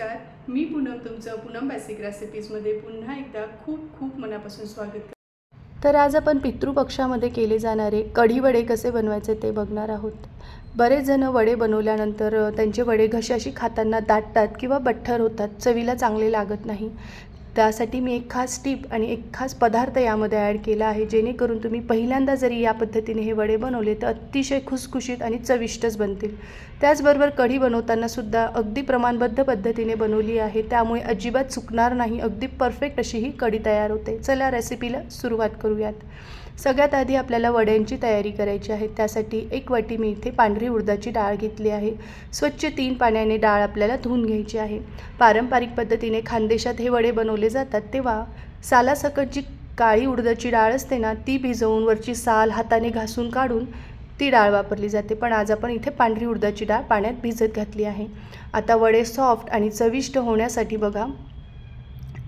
नमस्कार. मी पूनम तुमचं पूनम बेसिक रेसिपीजमध्ये पुन्हा एकदा खूप खूप मनापासून स्वागत करते. तर आज आपण पितृपक्षामध्ये केले जाणारे कढी वडे कसे बनवायचे ते बघणार आहोत. बरेच जण वडे बनवल्यानंतर त्यांचे वडे घशाशी खाताना दाटतात किंवा बठ्ठर होतात चवीला चांगले लागत नाही. त्यासाठी मी एक खास टीप आणि एक खास पदार्थ यामध्ये ॲड केला आहे जेणेकरून तुम्ही पहिल्यांदा जरी या पद्धतीने हे वडे बनवले तर अतिशय खुसखुशीत आणि चविष्टच बनतील. त्याचबरोबर कढी बनवतानासुद्धा अगदी प्रमाणबद्ध पद्धतीने बनवली आहे. त्यामुळे अजिबात चुकणार नाही अगदी परफेक्ट अशी ही कढी तयार होते. चला रेसिपीला सुरुवात करूयात. सगळ्यात आधी आपल्याला वड्यांची तयारी करायची आहे. त्यासाठी एक वाटी मी इथे पांढरी उडदाची डाळ घेतली आहे. स्वच्छ तीन पाण्याने डाळ आपल्याला धुवून घ्यायची आहे. पारंपरिक पद्धतीने खानदेशात हे वडे बनवले जातात तेव्हा सालासकट जी काळी उडदाची डाळ असते ना ती भिजवून वरची साल हाताने घासून काढून ती डाळ वापरली जाते. पण आज आपण इथे पांढरी उडदाची डाळ पाण्यात भिजत घातली आहे. आता वडे सॉफ्ट आणि चविष्ट होण्यासाठी बघा.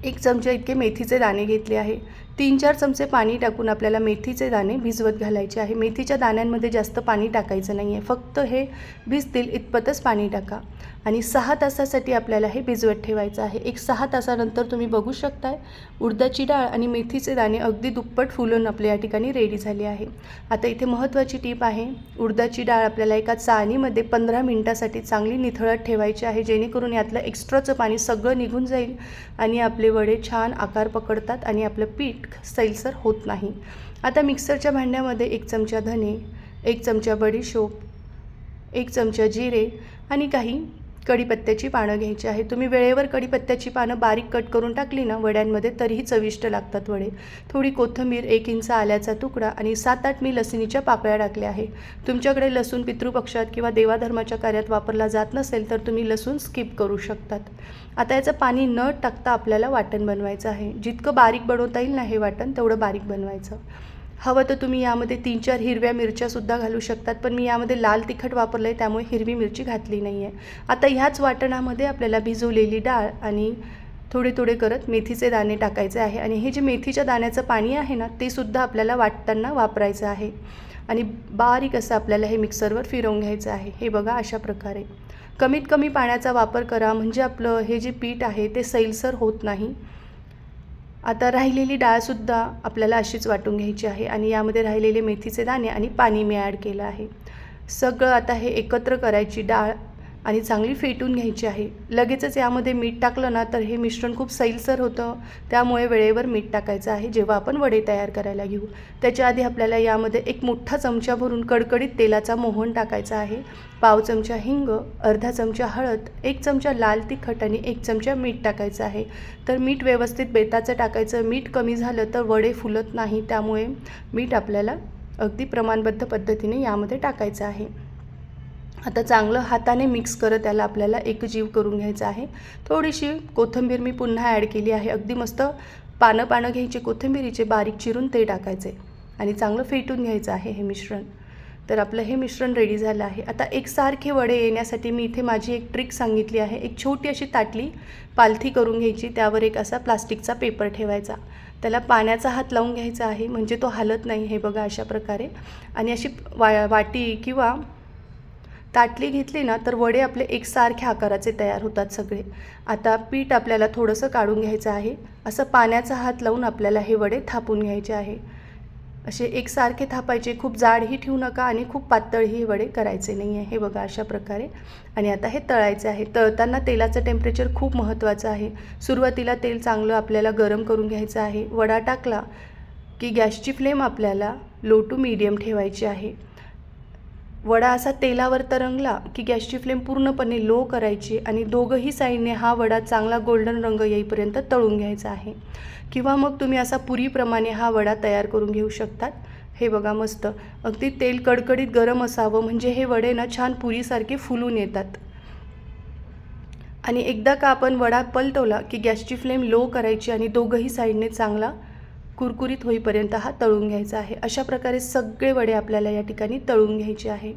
एक चमचा इतके मेथीचे दाणे घेतले आहे. तीन चार चमचे पाणी टाकून आपल्याला मेथीचे दाणे भिजवत घालायचे आहे. मेथीच्या दाण्यांमध्ये जास्त पाणी टाकायचं नाही आहे फक्त हे भिजतील इतपतच पाणी टाका. आणि सहा तासासाठी आपल्याला हे भिजवत ठेवायचं आहे. एक सहा तासानंतर तुम्ही बघू शकताय उडदाची डाळ आणि मेथीचे दाणे अगदी दुप्पट फुलून आपल्या या ठिकाणी रेडी झाले आहे. आता इथे महत्त्वाची टीप आहे. उडदाची डाळ आपल्याला एका चाळणीमध्ये पंधरा मिनटासाठी चांगली निथळत ठेवायची आहे जेणेकरून यातलं एक्स्ट्राचं पाणी सगळं निघून जाईल आणि आपले वडे छान आकार पकडतात आणि आपलं पीठ सैलसर होत नाही. आता मिक्सरच्या भांड्यामध्ये एक चमचा धने एक चमचा बडीशोप एक चमचा जिरे आणि काही कढीपत्त्याची पानं घ्यायची आहे. तुम्ही वेळेवर कढीपत्त्याची पानं बारीक कट करून टाकली ना वड्यांमध्ये तरीही चविष्ट लागतात वडे. थोडी कोथिंबीर एक इंच आल्याचा तुकडा आणि सात आठ मी लसणीच्या पाकळ्या टाकल्या आहे. तुमच्याकडे लसूण पितृपक्षात किंवा देवाधर्माच्या कार्यात वापरला जात नसेल तर तुम्ही लसूण स्किप करू शकतात. आता याचं पाणी न टाकता आपल्याला वाटण बनवायचं आहे. जितकं बारीक बनवता येईल ना हे वाटण तेवढं बारीक बनवायचं. हवं तर तुम्ही यामध्ये तीन चार हिरव्या मिरच्यासुद्धा घालू शकतात पण मी यामध्ये लाल तिखट वापरलं आहे त्यामुळे हिरवी मिरची घातली नाही आहे आता ह्याच वाटणामध्ये आपल्याला भिजवलेली डाळ आणि थोडे थोडे करत मेथीचे दाणे टाकायचे आहे. आणि हे जे मेथीच्या दाण्याचं पाणी आहे ना ते सुद्धा आपल्याला वाटताना वापरायचं आहे. आणि बारीक असं आपल्याला हे मिक्सरवर फिरवून घ्यायचं आहे. हे बघा अशा प्रकारे. कमीत कमी पाण्याचा वापर करा म्हणजे आपलं हे जे पीठ आहे ते सैलसर होत नाही. आता राहिलेली डाळसुद्धा आपल्याला अशीच वाटून घ्यायची आहे आणि यामध्ये राहिलेले मेथीचे दाणे आणि पाणी मी ॲड केलं आहे. सगळं आता हे एकत्र करायची डाळ आणि चांगली फेटून घ्यायची आहे. लगेचच यामध्ये मीठ टाकलं ना तर हे मिश्रण खूप सैलसर होतं. त्यामुळे वेळेवर मीठ टाकायचं आहे. जेव्हा आपण वडे तयार करायला घेऊ त्याच्या आधी आपल्याला यामध्ये एक मोठा चमचा भरून कडकडीत तेलाचा मोहन टाकायचा आहे. पाव चमचा हिंग अर्धा चमचा हळद एक चमचा लाल तिखट आणि एक चमचा मीठ टाकायचं आहे. तर मीठ व्यवस्थित बेताचं टाकायचं. मीठ कमी झालं तर वडे फुलत नाही. त्यामुळे मीठ आपल्याला अगदी प्रमाणबद्ध पद्धतीने यामध्ये टाकायचं आहे. आता चांगलं हाताने मिक्स करत त्याला आपल्याला एकजीव करून घ्यायचं आहे. थोडीशी कोथिंबीर मी पुन्हा ॲड केली आहे. अगदी मस्त पानं पानं घ्यायची कोथिंबीरीचे बारीक चिरून ते टाकायचे आणि चांगलं फेटून घ्यायचं आहे हे मिश्रण. तर आपलं हे मिश्रण रेडी झालं आहे. आता एकसारखे वडे येण्यासाठी मी इथे माझी एक ट्रिक सांगितली आहे. एक छोटी अशी ताटली पालथी करून घ्यायची. त्यावर एक असा प्लास्टिकचा पेपर ठेवायचा. त्याला पाण्याचा हात लावून घ्यायचा आहे. म्हणजे तो हालत नाही हे बघा अशा प्रकारे. आणि अशी वा वाटी किंवा ताटली घेतली ना तर वडे आपले एकसारख्या आकाराचे तयार होतात सगळे. आता पीठ आपल्याला थोडंसं काढून घ्यायचं आहे. असं पाण्याचा हात लावून आपल्याला हे वडे थापून घ्यायचे आहे. असे एकसारखे थापायचे खूप जाडही ठेवू नका आणि खूप पातळही हे वडे करायचे नाही आहे. हे बघा अशा प्रकारे. आणि आता हे तळायचे आहे. तळताना तेलाचं टेम्परेचर खूप महत्त्वाचं आहे. सुरुवातीला तेल चांगलं आपल्याला गरम करून घ्यायचं आहे. वडा टाकला की गॅसची फ्लेम आपल्याला लो टू मीडियम ठेवायची आहे. वडा असा तेलावर तरंगला की गॅसची फ्लेम पूर्णपणे लो करायची आणि दोघंही साईडने हा वडा चांगला गोल्डन रंग येईपर्यंत तळून घ्यायचा आहे. किंवा मग तुम्ही असा पुरीप्रमाणे हा वडा तयार करून घेऊ शकतात. हे बघा मस्त. अगदी तेल कडकडीत गरम असावं म्हणजे हे वडे ना छान पुरीसारखे फुलून येतात. आणि एकदा का आपण वडा पलटवला की गॅसची फ्लेम लो करायची आणि दोघंही साईडने चांगला कुरकुरीत होईपर्यंत हा तळून घ्यायचा आहे. अशा प्रकारे सगळे वडे आपल्याला या ठिकाणी तळून घ्यायचे आहे.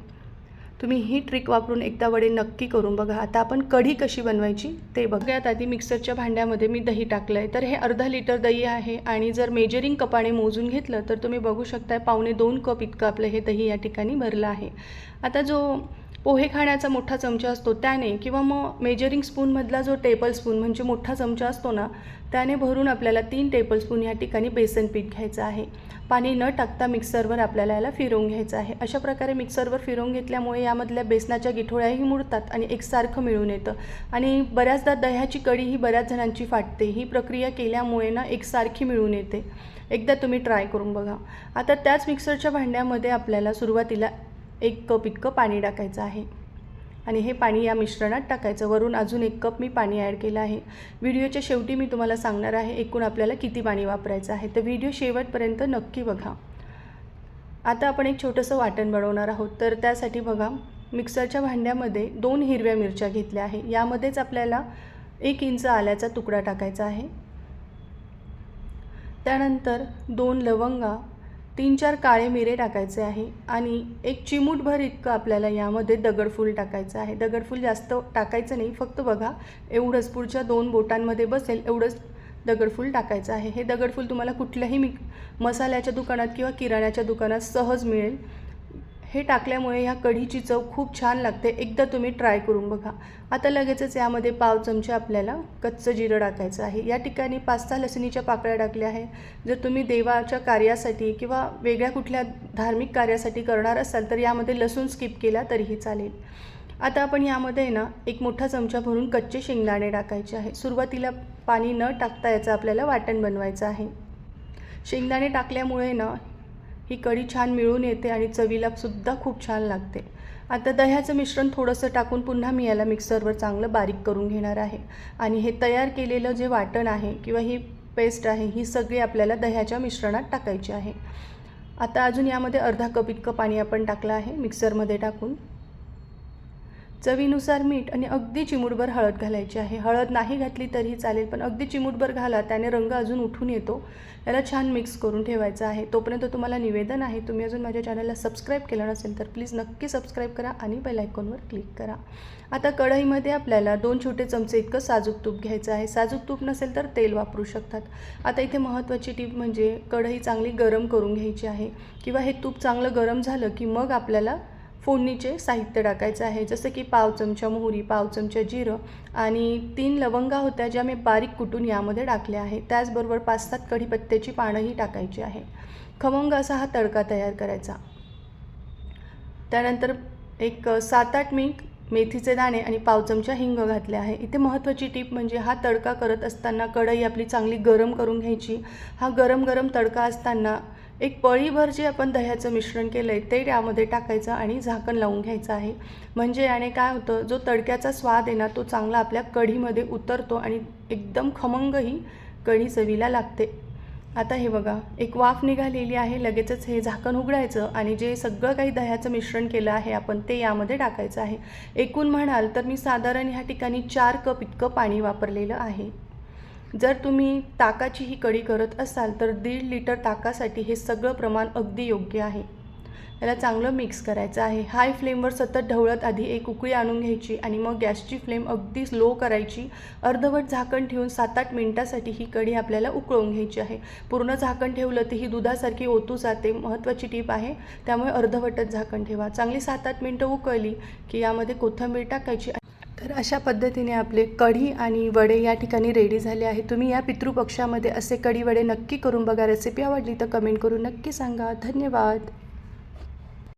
तुम्ही ही ट्रिक वापरून एकदा वडे नक्की करून बघा. आता आपण कढी कशी बनवायची ते बघूयात आधी मिक्सरच्या भांड्यामध्ये मी दही टाकलं आहे तर हे अर्धा लिटर दही आहे आणि जर मेजरिंग कपाने मोजून घेतलं तर तुम्ही बघू शकताय पावणे दोन कप इतकं आपलं हे दही या ठिकाणी भरलं आहे. आता जो पोहे खाण्याचा मोठा चमचा असतो त्याने किंवा मग मेजरिंग स्पूनमधला जो टेबल स्पून म्हणजे मोठा चमचा असतो ना त्याने भरून आपल्याला तीन टेबल स्पून या ठिकाणी बेसन पीठ घ्यायचं आहे. पाणी न टाकता मिक्सरवर आपल्याला याला फिरवून घ्यायचं आहे. अशा प्रकारे मिक्सरवर फिरवून घेतल्यामुळे यामधल्या बेसनाच्या गिठोळ्याही मुडतात आणि एकसारखं मिळून येतं. आणि बऱ्याचदा दह्याची कढी ही बऱ्याच जणांची फाटते. ही प्रक्रिया केल्यामुळे ना एकसारखी मिळून येते. एकदा तुम्ही ट्राय करून बघा. आता त्याच मिक्सरच्या भांड्यामध्ये आपल्याला सुरुवातीला एक कप इतकं पाणी टाकायचं आहे. आणि हे पाणी या मिश्रणात टाकायचं. वरून अजून एक कप मी पाणी ॲड केलं आहे. व्हिडिओच्या शेवटी मी तुम्हाला सांगणार आहे एकूण आपल्याला किती पाणी वापरायचं आहे. तर व्हिडिओ शेवटपर्यंत नक्की बघा. आता आपण एक छोटंसं वाटण बनवणार आहोत. तर त्यासाठी बघा मिक्सरच्या भांड्यामध्ये दोन हिरव्या मिरच्या घेतल्या आहे. यामध्येच आपल्याला एक इंच आल्याचा तुकडा टाकायचा आहे. त्यानंतर दोन लवंगा तीन चार काळे मिरे टाकायचे आहे आणि एक चिमूटभर इतकं आपल्याला यामध्ये दगडफूल टाकायचं आहे. दगडफूल जास्त टाकायचं नाही फक्त बघा एवढंच पुढच्या दोन बोटांमध्ये बसेल एवढंच दगडफूल टाकायचं आहे. हे दगडफूल तुम्हाला कुठल्याही मी मसाल्याच्या दुकानात किंवा किराण्याच्या दुकानात सहज मिळेल. हे टाकल्यामुळे ह्या कढीची चव खूप छान लागते. एकदा तुम्ही ट्राय करून बघा. आता लगेचच यामध्ये पाव चमचे आपल्याला कच्चं जिरं टाकायचं आहे. या ठिकाणी पाच सहा लसणीच्या पाकळ्या टाकल्या आहे जर तुम्ही देवाच्या कार्यासाठी किंवा वेगळ्या कुठल्या धार्मिक कार्यासाठी करणार असाल तर यामध्ये लसूण स्किप केला तरीही चालेल. आता आपण यामध्ये ना एक मोठा चमचा भरून कच्चे शेंगदाणे टाकायचे आहे. सुरुवातीला पाणी न टाकता याचं आपल्याला वाटण बनवायचं आहे. शेंगदाणे टाकल्यामुळे ना ही कढी छान मिळून येते आणि चवीला सुद्धा खूप छान लागते. आता दह्याचं मिश्रण थोडंसं टाकून पुन्हा मी याला मिक्सरवर चांगलं बारीक करून घेणार आहे. आणि हे तयार केलेलं जे वाटण आहे किंवा ही पेस्ट आहे ही सगळी आपल्याला दह्याच्या मिश्रणात टाकायची आहे. आता अजून यामध्ये अर्धा कप इतकं पाणी आपण टाकलं आहे मिक्सरमध्ये टाकून. चवीनुसार मीठ आणि अगदी चिमूटभर हळद घालायची आहे. हळद नाही घातली तरीही चालेल पण अगदी चिमूटभर घाला त्याने रंग अजून उठून येतो. याला छान मिक्स करून ठेवायचं आहे. तोपर्यंत तुम्हाला निवेदन आहे तुम्ही अजून माझ्या चॅनलला सबस्क्राईब केलं नसेल तर प्लीज नक्की सबस्क्राईब करा आणि बेल आयकॉनवर क्लिक करा. आता कढईमध्ये आपल्याला दोन छोटे चमचे इतकं साजूक तूप घ्यायचं आहे. साजूक तूप नसेल तर तेल वापरू शकतात. आता इथे महत्त्वाची टीप म्हणजे कढई चांगली गरम करून घ्यायची आहे. किंवा हे तूप चांगलं गरम झालं की मग आपल्याला फोडणीचे साहित्य टाकायचं आहे. जसं की पाव चमचा मोहरी पाव चमचा जिरं आणि तीन लवंगा होत्या ज्या मी बारीक कुटून यामध्ये टाकल्या आहे त्याचबरोबर पाच सात कढीपत्त्याची पानंही टाकायची आहे. खमंग असा हा तडका तयार करायचा. त्यानंतर एक सात आठ मी मेथीचे दाणे आणि पाव चमचा हिंग घातले आहे. इथे महत्त्वाची टीप म्हणजे हा तडका करत असताना कढई आपली चांगली गरम करून घ्यायची. हा गरम गरम तडका असताना एक पळीभर जे आपण दह्याचं मिश्रण केलं आहे ते त्यामध्ये टाकायचं आणि झाकण लावून घ्यायचं आहे. म्हणजे याने काय होतं जो तडक्याचा स्वाद आहे ना तो चांगला आपल्या कढीमध्ये उतरतो आणि एकदम खमंग ही कढी चवीला लागते. आता हे बघा एक वाफ निघालेली आहे लगेचच हे झाकण उघडायचं आणि जे सगळं काही दह्याचं मिश्रण केलं आहे आपण ते यामध्ये टाकायचं आहे. एकूण म्हणाल तर मी साधारण ह्या ठिकाणी चार कप इतकं पाणी वापरलेलं आहे. जर तुम्ही ताकाची ही कढी करत असाल तर दीड लिटर ताकासाठी हे सगळं प्रमाण अगदी योग्य आहे. याला चांगलं मिक्स करायचं आहे. हाय फ्लेमवर सतत ढवळत आधी एक उकळी आणून घ्यायची आणि मग गॅसची फ्लेम अगदी लो करायची. अर्धवट झाकण ठेवून सात आठ मिनटासाठी ही कढी आपल्याला उकळून घ्यायची आहे. पूर्ण झाकण ठेवलं तर ही दुधासारखी ओतू जाते महत्त्वाची टीप आहे. त्यामुळे अर्धवटच झाकण ठेवा. चांगली सात आठ मिनटं उकळली की यामध्ये कोथिंबीर टाकायची तर अशा पद्धतीने आपले कढी आणि वडे या ठिकाणी रेडी झाले आहे तुम्ही या पितृपक्षामध्ये असे कढी वडे नक्की करून बघा. रेसिपी आवडली तर कमेंट करून नक्की सांगा. धन्यवाद.